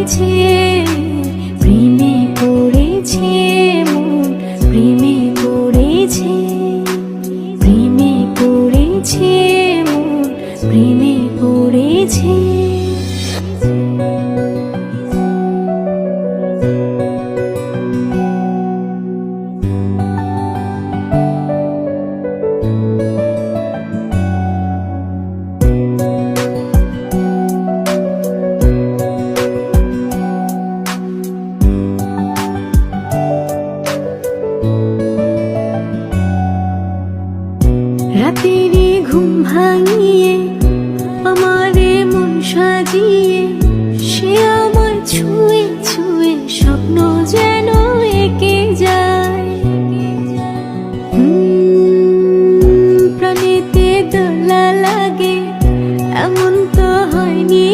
পড়েছে প্রেমে পড়েছে মন প্রেমে পড়েছে প্রেমে পড়েছে মন প্রেমে পড়েছে রাতেরে ঘুম ভাঙিয়ে, আমারে মন সাজিয়ে, সে আমার ছুঁয়ে ছুঁয়ে স্বপ্ন যেন এঁকে যায়। প্রাণীতে দোলা লাগে, এমন তো হয়নি